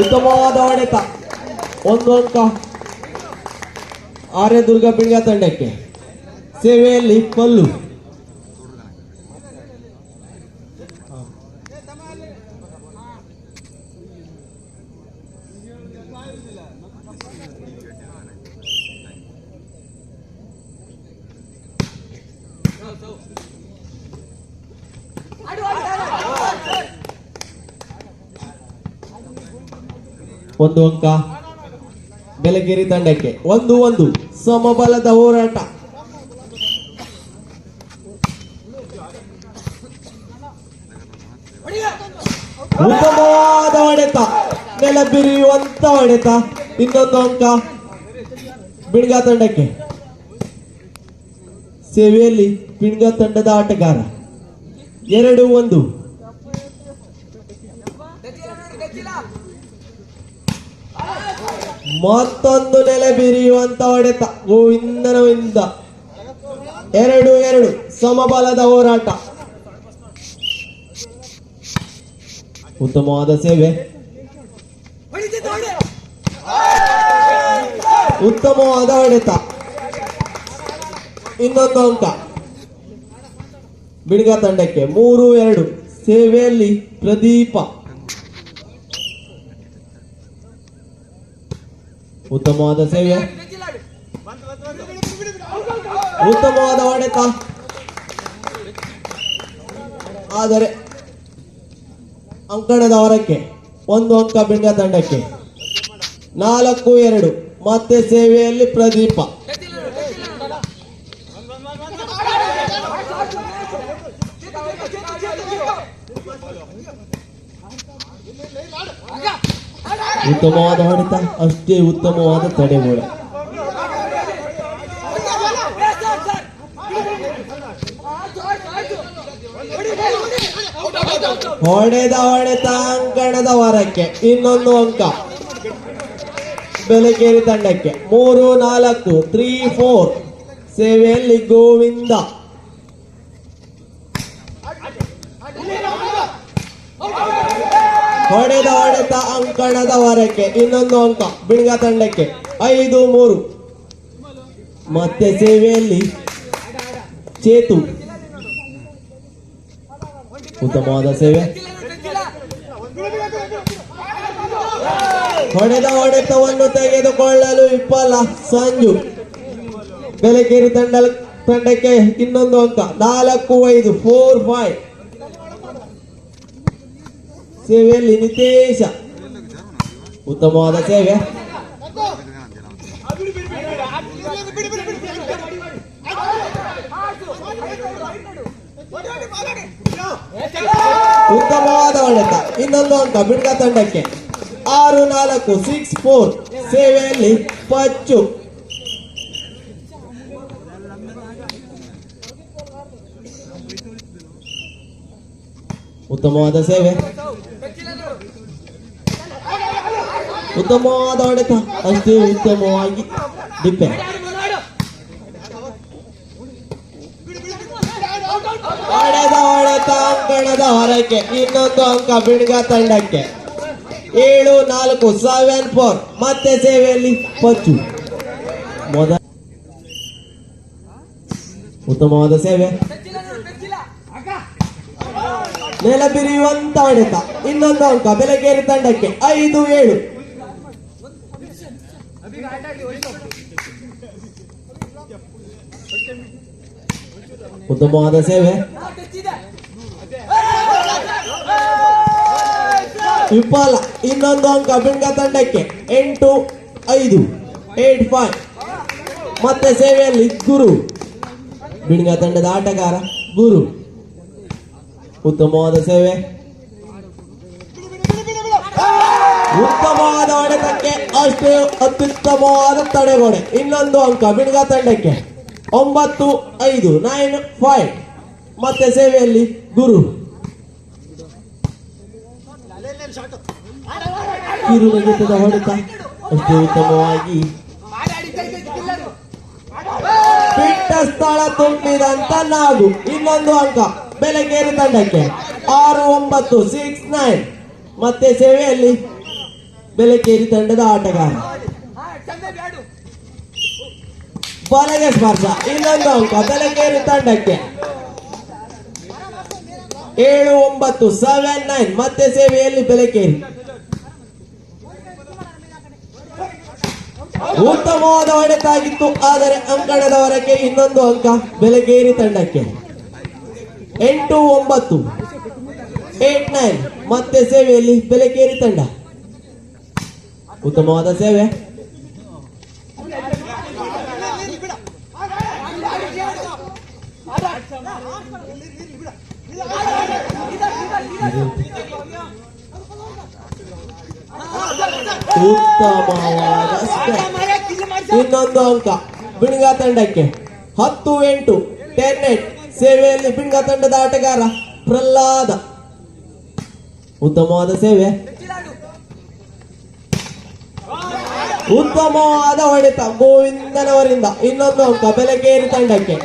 ಉತ್ತಮವಾದ ಹೊಡೆತ ಒಂದು ಅಂಕ. ಆರ್ಯ ಬಿಂಗ ತಂಡಕ್ಕೆ. ಸೇವೆಯಲ್ಲಿ ಕಲ್ಲು ಒಂದು ಅಂಕ. ಬೆಲಗೇರಿ ತಂಡಕ್ಕೆ ಒಂದು ಒಂದು ಸಮಬಲದ ಹೋರಾಟ. ಉತ್ತಮವಾದ ಹೊಡೆತ. ನೆಲ ಬಿರಿಯುವಂತ ಹೊಡೆತ. ಇನ್ನೊಂದು ಅಂಕ. ಬಿಡ್ಗಾ ತಂಡಕ್ಕೆ. ಸೇವೆಯಲ್ಲಿ ಬಿಡ್ಗ ತಂಡದ ಆಟಗಾರ. ಎರಡು ಒಂದು. ಮತ್ತೊಂದು ನೆಲೆ ಬಿರಿಯುವಂತ ಹೊಡೆತ. ಗೋವಿಂದನವಿಂದ. ಎರಡು ಎರಡು. ಸಮಬಲದ ಹೋರಾಟ. ಉತ್ತಮವಾದ ಸೇವೆ. ಉತ್ತಮವಾದ ಹೊಡೆತ. ಇನ್ನೊಂದು ಅಂಕ ಬಿಡ್ಗ ತಂಡಕ್ಕೆ. ಮೂರು, ಎರಡು. ಸೇವೆಯಲ್ಲಿ ಪ್ರದೀಪ. ಉತ್ತಮವಾದ ಸೇವೆ. ಉತ್ತಮವಾದ ಹೊಡೆತ ಆದರೆ, ಅಂಕಣದ ಹೊರಕ್ಕೆ ಒಂದು ಅಂಕ ಬಿಂಗ ತಂಡಕ್ಕೆ. ನಾಲ್ಕು, ಎರಡು. ಮತ್ತೆ ಸೇವೆಯಲ್ಲಿ ಪ್ರದೀಪ. ಉತ್ತಮವಾದ ಹೊಡೆತ, ಅಷ್ಟೇ ಉತ್ತಮವಾದ ತಡೆಗೋಡೆ. ಹೊಡೆದ ಹೊಡೆತ ಅಂಕಣದ ಹೊರಕ್ಕೆ ಇನ್ನೊಂದು ಅಂಕ. ಬೆಲಗೇರಿ ತಂಡಕ್ಕೆ, ಮೂರು, ನಾಲ್ಕು ತ್ರೀ ಫೋರ್ ಸೇವೆಯಲ್ಲಿ ಗೋವಿಂದ. ಹೊಡೆದ ಹೊಡೆತ ಅಂಕಣದ ವರಕ್ಕೆ ಇನ್ನೊಂದು ಅಂಕ, ಬಿಡುಗ ತಂಡಕ್ಕೆ. ಐದು, ಮೂರು. ಮತ್ತೆ ಸೇವೆಯಲ್ಲಿ ಚೇತು. ಉತ್ತಮವಾದ ಸೇವೆ. ಹೊಡೆದ ಹೊಡೆತವನ್ನು ತೆಗೆದುಕೊಳ್ಳಲು ಇಪ್ಪಲ್ಲ ಸಂಜು. ಬೆಲಗೇರಿ ತಂಡ ತಂಡಕ್ಕೆ ಇನ್ನೊಂದು ಅಂಕ, ನಾಲ್ಕು, ಐದು ಫೋರ್ ಫೈವ್ ಸೇವೆಯಲ್ಲಿ ನಿತೇಶ. ಉತ್ತಮವಾದ ಸೇವೆ. ಉತ್ತಮವಾದ ಹೊಡೆತ ಇನ್ನೊಂದು ಉಂಟ ಬಿಡ್ಗ ತಂಡಕ್ಕೆ. ಆರು, ನಾಲ್ಕು ಸಿಕ್ಸ್ ಫೋರ್ ಸೇವೆಯಲ್ಲಿ ಪಚ್ಚು. ಉತ್ತಮವಾದ ಸೇವೆ. ಉತ್ತಮವಾದ ಹೊಡೆತ ಅಷ್ಟೇ ಉತ್ತಮವಾಗಿ ಹೊಡೆತ ಅಂಕಣದ ಹೊರಕ್ಕೆ ಇನ್ನೊಂದು ಅಂಕ ಬಿಡುಗ ತಂಡಕ್ಕೆ. ಏಳು, ನಾಲ್ಕು ಸೆವೆನ್ ಫೋರ್ ಮತ್ತೆ ಸೇವೆಯಲ್ಲಿ ಪಚ್ಚು ಮೊದಲ ಉತ್ತಮವಾದ ಸೇವೆ. ನೆಲ ಬಿರಿಯುವಂತ ಹೊಡೆತ ಇನ್ನೊಂದು ಅಂಕ. ಬೆಲಗೇರಿ ತಂಡಕ್ಕೆ ಐದು, ಏಳು. ಉತ್ತಮವಾದ ಸೇವೆ. ವಿಫಲ. ಇನ್ನೊಂದು ಅಂಕ ಬಿಂಗ ತಂಡಕ್ಕೆ ಎಂಟು, ಐದು, ಏಟ್, ಫೈವ್. ಮತ್ತೆ ಸೇವೆಯಲ್ಲಿ ಗುರು. ಬಿಡ್ಗ ತಂಡದ ಆಟಗಾರ ಗುರು. ಉತ್ತಮವಾದ ಸೇವೆ. ಉತ್ತಮವಾದ ಹೊಡೆತಕ್ಕೆ ಅಷ್ಟೇ ಅತ್ಯುತ್ತಮವಾದ ತಡೆಗೋಡೆ. ಇನ್ನೊಂದು ಅಂಕ ಬಿಡ್ಗ ತಂಡಕ್ಕೆ. ಒಂಬತ್ತು ಐದು ನೈನ್ ಫೈವ್. ಮತ್ತೆ ಸೇವೆಯಲ್ಲಿ ಗುರು. ಕಿರುನಗೆತದ ಹೊಡೆತ. ಅಷ್ಟು ಉತ್ತಮವಾಗಿ. ಬಿಟ್ಟ ಸ್ಥಳ ತುಂಬಿದಂತ ನಾಗು ಇನ್ನೊಂದು ಅಂಕ. ಬೆಲಗೇರಿ ತಂಡಕ್ಕೆ. ಆರು ಒಂಬತ್ತು ಸಿಕ್ಸ್ ನೈನ್ ಮತ್ತೆ ಸೇವೆಯಲ್ಲಿ ಬೆಳಕೇರಿ ತಂಡದ ಆಟಗಾರ. ಬಲಗೆ ಸ್ಪರ್ಶ ಇನ್ನೊಂದು ಅಂಕ ಬೆಲಕೇರಿ ತಂಡಕ್ಕೆ. ಏಳು, ಒಂಬತ್ತು ಸೆವೆನ್ ನೈನ್ ಮತ್ತೆ ಸೇವೆಯಲ್ಲಿ ಬೆಲೆಕೇರಿ ಉತ್ತಮವಾದ ಹೊಡೆತಾಗಿತ್ತು, ಆದರೆ ಅಂಕಣದವರಕ್ಕೆ ಇನ್ನೊಂದು ಅಂಕ ಬೆಲಗೇರಿ ತಂಡಕ್ಕೆ. ಎಂಟು, ಒಂಬತ್ತು ಏಟ್ ನೈನ್ ಮತ್ತೆ ಸೇವೆಯಲ್ಲಿ ಬೆಲಗೇರಿ ತಂಡ. ಉತ್ತಮವಾದ ಸೇವೆ. ಉತ್ತಮವಾದ ಇನ್ನೊಂದು ಅಂಕ. ಬಿಣ್ಗ ತಂಡಕ್ಕೆ ಹತ್ತು, ಎಂಟು ಟೆನ್ ಏಟ್ ಸೇವೆಯಲ್ಲಿ ಬಿಣ್ಗ ತಂಡದ ಆಟಗಾರ ಪ್ರಹ್ಲಾದ. ಉತ್ತಮವಾದ ಸೇವೆ. ಉತ್ತಮವಾದ ಹೊಡೆತ ಗೋವಿಂದನವರಿಂದ. ಇನ್ನೊಂದು ಅಂಕ. ಬೆಲಗೇರಿ ತಂಡಕ್ಕೆ.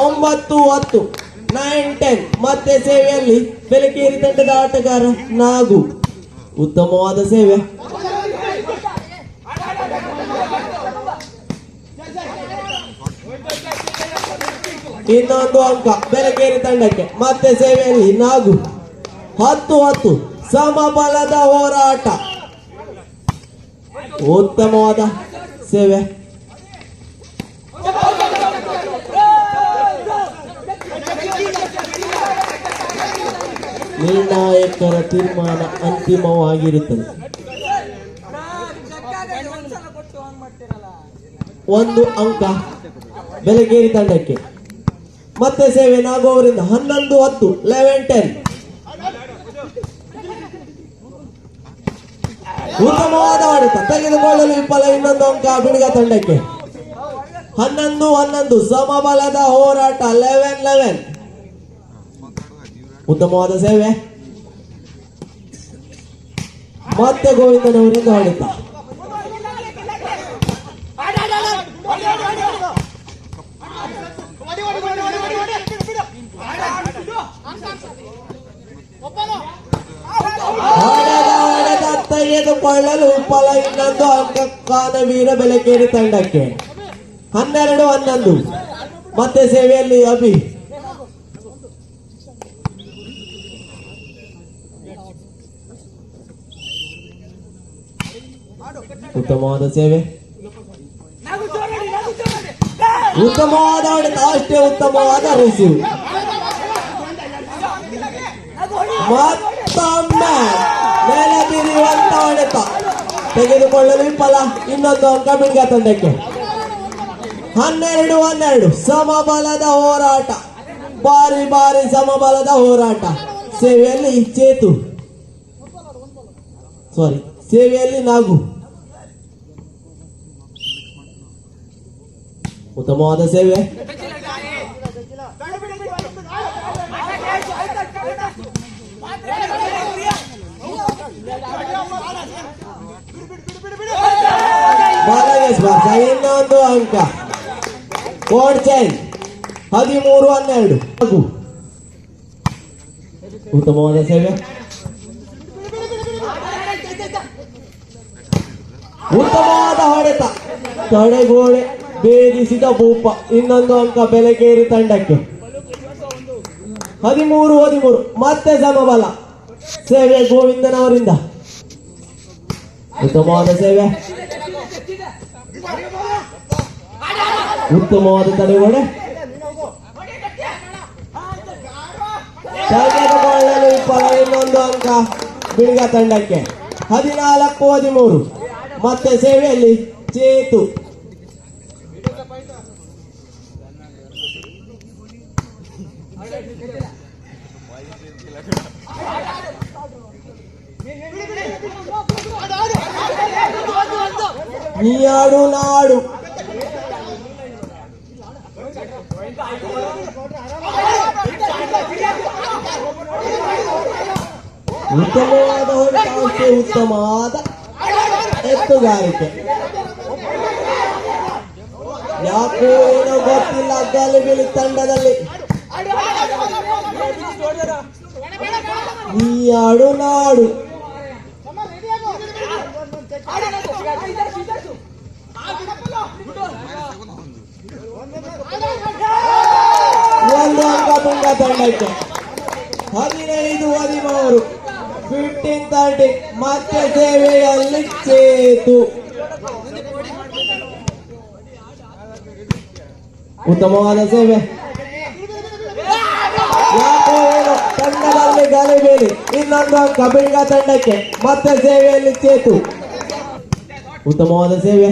ಒಂಬತ್ತು, ಹತ್ತು. ನೈನ್ ಟೆನ್ ಮತ್ತೆ ಸೇವೆಯಲ್ಲಿ ಬೆಲಕೇರಿ ತಂಡದ ಆಟಗಾರ ನಾಗು. ಉತ್ತಮವಾದ ಸೇವೆ. ಇನ್ನೊಂದು ಅಂಕ ಬೆಲಕೇರಿ ತಂಡಕ್ಕೆ, ಮತ್ತೆ ಸೇವೆಯಲ್ಲಿ ನಾಗು. ಹತ್ತು ಹತ್ತು. ಸಮಬಲದ ಹೋರಾಟ. ಉತ್ತಮವಾದ ಸೇವೆ. ನಿರ್ಣಾಯಕರ ತೀರ್ಮಾನ ಅಂತಿಮವಾಗಿರುತ್ತದೆ. ಒಂದು ಅಂಕ ಬೆಲಗೇರಿ ತಂಡಕ್ಕೆ. ಮತ್ತೆ ಸೇವೆ ನಾಗುವವರಿಂದ ಹನ್ನೊಂದು ಹತ್ತು, ಲೆವೆನ್ ಟೆನ್. ಉತ್ತಮವಾದ ಆಡಿತ ತೆಗೆದುಕೊಳ್ಳಲು ವಿಫಲ ಇನ್ನೊಂದು ಅಂಕ ಬಿಡುಗ ತಂಡಕ್ಕೆ. ಹನ್ನೊಂದು ಹನ್ನೊಂದು, ಸಮಬಲದ ಹೋರಾಟ, ಲೆವೆನ್ ಲೆವೆನ್. ಉತ್ತಮವಾದ ಸೇವೆ. ಮತ್ತೆ ಗೋವಿಂದನವರಿಂದ ಹೊಡೆದ ತೆಗೆದುಕೊಳ್ಳಲು ಉಪ್ಪಲ ಇನ್ನೊಂದು ಅಂಕ ಕಾನವೀರ ಬೆಲಕೇರಿ ತಂಡಕ್ಕೆ. ಹನ್ನೆರಡು, ಹನ್ನೊಂದು. ಮತ್ತೆ ಸೇವೆಯಲ್ಲಿ ಅಭಿ. ಉತ್ತಮವಾದ ಸೇವೆ. ಉತ್ತಮವಾದ ಅಷ್ಟೇ ಉತ್ತಮವಾದ ರಿಸೀವ್ ಮತ್ತೊಮ್ಮೆ ಮೇಲೆ ತಿರಿಯುವಂತ ಹೊಡೆತ ತೆಗೆದುಕೊಳ್ಳಲು ಫಲ ಇನ್ನೊಂದು ಅಂಕ ಬಿಡ್ಗ ತಂಡಕ್ಕೆ. ಹನ್ನೆರಡು ಹನ್ನೆರಡು. ಸಮಬಲದ ಹೋರಾಟ. ಬಾರಿ ಬಾರಿ ಸಮಬಲದ ಹೋರಾಟ. ಸೇವೆಯಲ್ಲಿ ಚೇತು. ಸಾರಿ ಸೇವೆಯಲ್ಲಿ ನಾಗು. ಉತ್ತಮವಾದ ಸೇವೆ. ಇನ್ನೊಂದು ಅಂಕ. ಕೋಡ್ ಚೈನ್ ಹದಿಮೂರು ಹನ್ನೆರಡು. ಉತ್ತಮವಾದ ಸೇವೆ. ಉತ್ತಮವಾದ ಹೊಡೆತ. ತಡೆಗೋಡೆ. ಭೇದಿಸಿದ ಭೂಪ ಇನ್ನೊಂದು ಅಂಕ ಬೆಲೆಗೇರಿ ತಂಡಕ್ಕೆ. ಹದಿಮೂರು ಹದಿಮೂರು. ಮತ್ತೆ ಸಮಬಲ. ಸೇವೆ ಗೋವಿಂದನವರಿಂದ ಉತ್ತಮವಾದ ಸೇವೆ. ಉತ್ತಮವಾದ ತಡೆಗೋಡೆ. ಇನ್ನೊಂದು ಅಂಕ ಬಿಳಿಗ ತಂಡಕ್ಕೆ. ಹದಿನಾಲ್ಕು, ಹದಿಮೂರು. ಮತ್ತೆ ಸೇವೆಯಲ್ಲಿ ಚೇತು. ನೀಯಾಡು ನಾಡು ಉತ್ತಮವಾದ ಹೊರಟಾಟಕ್ಕೆ ಉತ್ತಮವಾದ ಎತ್ತುಗಾರಿಕೆ ಯಾಕೋ ಏನೋ ಗೊತ್ತಿಲ್ಲ ಗಲಿಬಿಲಿ ತಂಡದಲ್ಲಿ ನೀಯಾಡು ನಾಡು ತಂಡಕ್ಕೆ ಹದಿನೈದು, ಹದಿಮೂರು. ಫಿಫ್ಟೀನ್ ತರ್ಟಿ ಮತ್ತೆ ಸೇವೆಯಲ್ಲಿ ಚೇತು ಉತ್ತಮವಾದ ಸೇವೆ. ಯಾಕೋ ಏನೋ ತಂಡದಲ್ಲಿ ಗಲಿಬೇಲಿ ಇನ್ನೊಂದು ಕಬಿಂಗ ತಂಡಕ್ಕೆ ಮತ್ತೆ ಸೇವೆಯಲ್ಲಿ ಚೇತು ಉತ್ತಮವಾದ ಸೇವೆ.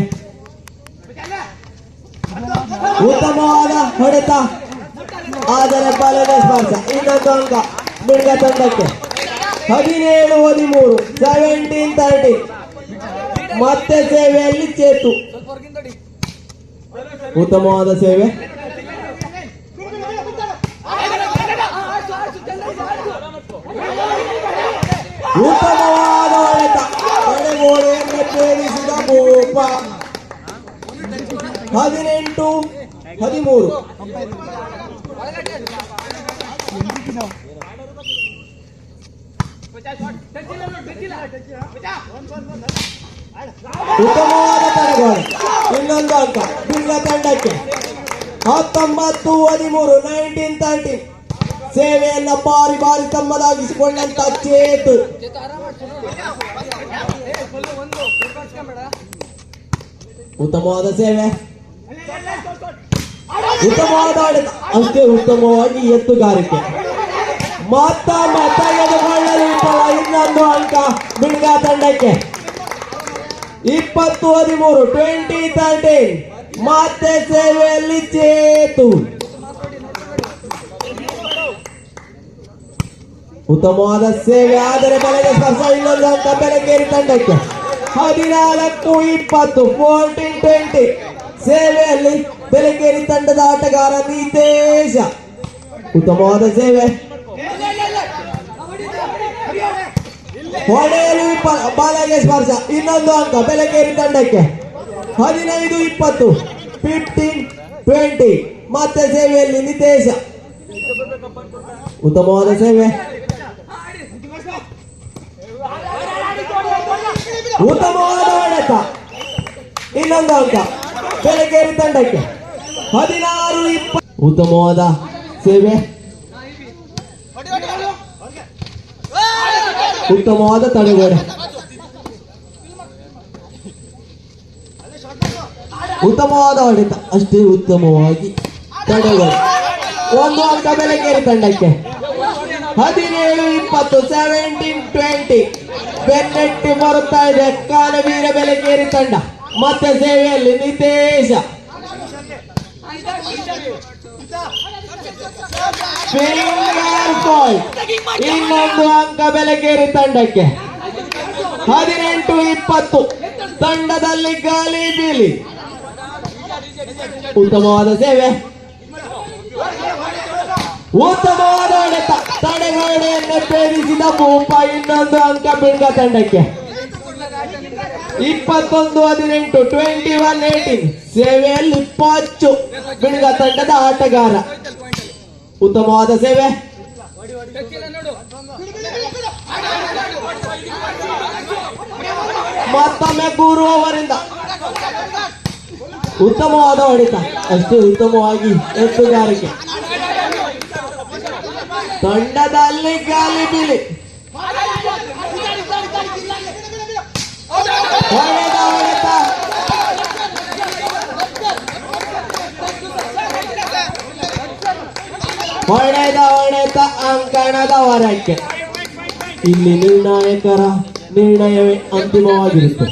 ಉತ್ತಮವಾದ ಹೊಡೆತ. ಆದರೆ ಬಲದ ಸ್ಪರ್ಶ. ಇನ್ನೊಂದು ಅಂಕ ಮಿಡ್ಗ ತಂಡಕ್ಕೆ. ಹದಿನೇಳು, ಹದಿಮೂರು ಸೆವೆಂಟೀನ್ ತರ್ಟಿ ಮತ್ತೆ ಸೇವೆಯಲ್ಲಿ ಚೇತು. ಉತ್ತಮವಾದ ಸೇವೆ. ಉತ್ತಮವಾದ ಛೇದಿಸಿದ ಭೂಪ ಹದಿನೆಂಟು, ಹದಿಮೂರು. ಉತ್ತಮವಾದ ತಡೆಗೋಡೆ ಇನ್ನೊಂದು ಅಂಕ ಬಿಂಗ ತಂಡಕ್ಕೆ. ಹತ್ತೊಂಬತ್ತು, ಹದಿಮೂರು ನೈನ್ಟೀನ್ ತರ್ಟಿ ಸೇವೆಯನ್ನ ಬಾರಿ ಬಾರಿ ತಮ್ಮದಾಗಿಸಿಕೊಂಡಂತ ಚೇತು. ಉತ್ತಮವಾದ ಸೇವೆ. ಉತ್ತಮವಾದ ಆಡಳಿತ ಅಷ್ಟೇ ಉತ್ತಮವಾಗಿ ಎತ್ತುಗಾರಿಕೆ. ಮಾತಾ ಮಾತಾ ವಿಫಲ ಇನ್ನೊಂದು ಅಂಕ ಬಿಡ್ಗಾ ತಂಡಕ್ಕೆ. ಇಪ್ಪತ್ತು ಹದಿಮೂರು ಟ್ವೆಂಟಿ ತರ್ಟೀನ್ ಮತ್ತೆ ಸೇವೆಯಲ್ಲಿ ಚೇತು. ಉತ್ತಮವಾದ ಸೇವೆ, ಆದರೆ ಬೆಲೆಗೆ ಸ್ಪರ್ಶ, ಇನ್ನೊಂದು ಅಂಕ ಬೆಳಗೇರಿ ತಂಡಕ್ಕೆ. ಹದಿನಾಲ್ಕು, ಇಪ್ಪತ್ತು ಫೋರ್ಟೀನ್ ಟ್ವೆಂಟಿ ಸೇವೆಯಲ್ಲಿ ಬೆಳಗೇರಿ ತಂಡದ ಆಟಗಾರ ನಿತೇಶ ಉತ್ತಮವಾದ ಸೇವೆ. ಹೊಡೆಯಲು ಬಾಲಗೆ ಸ್ಪರ್ಶ ಇನ್ನೊಂದು ಅಂಕ ಬೆಲೆಕೇರಿ ತಂಡಕ್ಕೆ. ಹದಿನೈದು ಇಪ್ಪತ್ತು ಫಿಫ್ಟೀನ್ ಟ್ವೆಂಟಿ ಮತ್ತೆ ಸೇವೆಯಲ್ಲಿ ನಿತೇಶ ಉತ್ತಮವಾದ ಸೇವೆ. ಉತ್ತಮವಾದ ಹೊಡೆತ ಇನ್ನೊಂದು ಅಂಕ ಬೆಳಗೇರಿ ತಂಡಕ್ಕೆ. ಹದಿನಾರು ಇಪ್ಪ ಉತ್ತಮವಾದ ಸೇವೆ. ಉತ್ತಮವಾದ ತಡೆಗೋಡೆ. ಉತ್ತಮವಾದ ಹೊಡೆತ ಅಷ್ಟೇ ಉತ್ತಮವಾಗಿ ತಡೆಗೋಡೆ. ಒಂದು ಅಂಕ ಬೆಳಗೇರಿ ತಂಡಕ್ಕೆ. ಹದಿನೇಳು, ಇಪ್ಪತ್ತು ಸೆವೆಂಟೀನ್ ಟ್ವೆಂಟಿ ಬೆನ್ನೆಟ್ಟಿ ಬರುತ್ತಾ ಇದೆ ಕಾಲವೀರ ಬೆಳಗೇರಿ ತಂಡ. ಮತ್ತೆ ಸೇವೆಯಲ್ಲಿ ನಿತೇಶ. ಇನ್ನೊಂದು ಅಂಕ ಬೆಳಗೇರಿ ತಂಡಕ್ಕೆ ಹದಿನೆಂಟು ಇಪ್ಪತ್ತು ತಂಡದಲ್ಲಿ ಗಾಲಿ ಬೀಲಿ. ಉತ್ತಮವಾದ ಸೇವೆ. ಉತ್ತಮವಾದ ಹೊಡೆತ ತಡೆಗೋಡೆಯನ್ನು ಭೇದಿಸಿದ ಭೂಪ ಇನ್ನೊಂದು ಅಂಕ ಬಿಂಗ ತಂಡಕ್ಕೆ. ಇಪ್ಪತ್ತೊಂದು, ಹದಿನೆಂಟು ಟ್ವೆಂಟಿ ಒನ್ ಏಟೀನ್ ಸೇವೆಯಲ್ಲಿ ಪಚ್ಚು ಬಿಡ್ಗ ತಂಡದ ಆಟಗಾರ. ಉತ್ತಮವಾದ ಸೇವೆ. ಮತ್ತೊಮ್ಮೆ ಗುರು ಅವರಿಂದ ಉತ್ತಮವಾದ ಹೊಡೆತ. ಅಷ್ಟೇ ಉತ್ತಮವಾಗಿ ಎತ್ತುಗಾರಿಕೆ. ತಂಡದಲ್ಲಿ ಗಾಲಿ ಬೀಲಿ. ಹೊಡೆದ ಹೊಡೆತ ಅಂಕಣದ ಹೊರಕ್ಕೆ ಇಲ್ಲಿ ನಿರ್ಣಾಯಕರ ನಿರ್ಣಯವೇ ಅಂತಿಮವಾಗಿರುತ್ತೆ.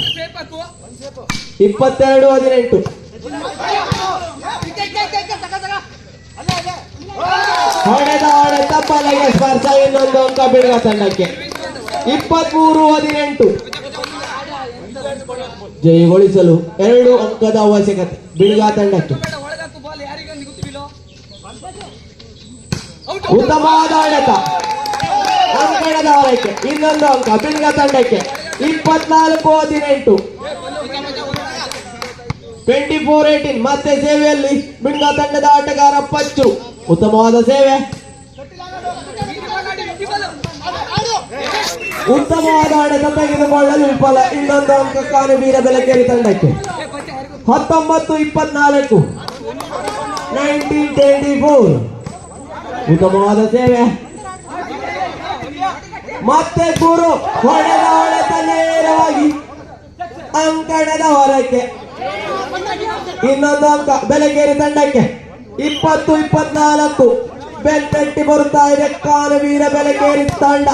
ಇಪ್ಪತ್ತೆರಡು ಹದಿನೆಂಟು. ಹೊಡೆದ ಹೊಡೆತ ಬಲೆಗೆ ಸ್ಪರ್ಶ ಇನ್ನೊಂದು ಅಂಕ ಬಿಡುಗ ತಂಡಕ್ಕೆ. ಇಪ್ಪತ್ಮೂರು ಹದಿನೆಂಟು. ಜಯಗೊಳಿಸಲು ಎರಡು ಅಂಕದ ಅವಶ್ಯಕತೆ. ಬಿಡುಗಾ ತಂಡಕ್ಕೆ. ಉತ್ತಮವಾದ ಆಡತ. ಅಂಕಣದ ಹೊರಕ್ಕೆ ಇನ್ನೊಂದು ಅಂಕ. ಬಿಡುಗಾ ತಂಡಕ್ಕೆ. ಇಪ್ಪತ್ನಾಲ್ಕು, ಹದಿನೆಂಟು. ಟ್ವೆಂಟಿ ಫೋರ್ ಏಟೀನ್ ಮತ್ತೆ ಸೇವೆಯಲ್ಲಿ ಬಿಡುಗಾ ತಂಡದ ಆಟಗಾರ ಪಚ್ಚು. ಉತ್ತಮವಾದ ಸೇವೆ. ಉತ್ತಮವಾದ ಹೊಡೆತ ತೆಗೆದುಕೊಳ್ಳಲು ವಿಫಲ. ಇನ್ನೊಂದು ಅಂಕ ಕಾನವೀರ ಬೆಳಕೇರಿ ತಂಡಕ್ಕೆ ಹತ್ತೊಂಬತ್ತು ಇಪ್ಪತ್ನಾಲ್ಕು. ನೈನ್ಟೀನ್ ಟ್ವೆಂಟಿ ಫೋರ್ ಉತ್ತಮವಾದ ಸೇವೆ. ಮತ್ತೆ ಗುರು ಹೊಡೆದ ಹೊಡೆತ ನೇರವಾಗಿ ಅಂಕಣದ ಹೊರಕ್ಕೆ. ಇನ್ನೊಂದು ಅಂಕ ಬೆಳಗೇರಿ ತಂಡಕ್ಕೆ. ಇಪ್ಪತ್ತು, ಇಪ್ಪತ್ನಾಲ್ಕು. ಬೆಲ್ಪೆಟ್ಟಿ ಬರುತ್ತಾ ಇದೆ. ಕಾನವೀರ ಕೇರಿ ತಂಡ.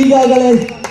ಈಗಾಗಲೇ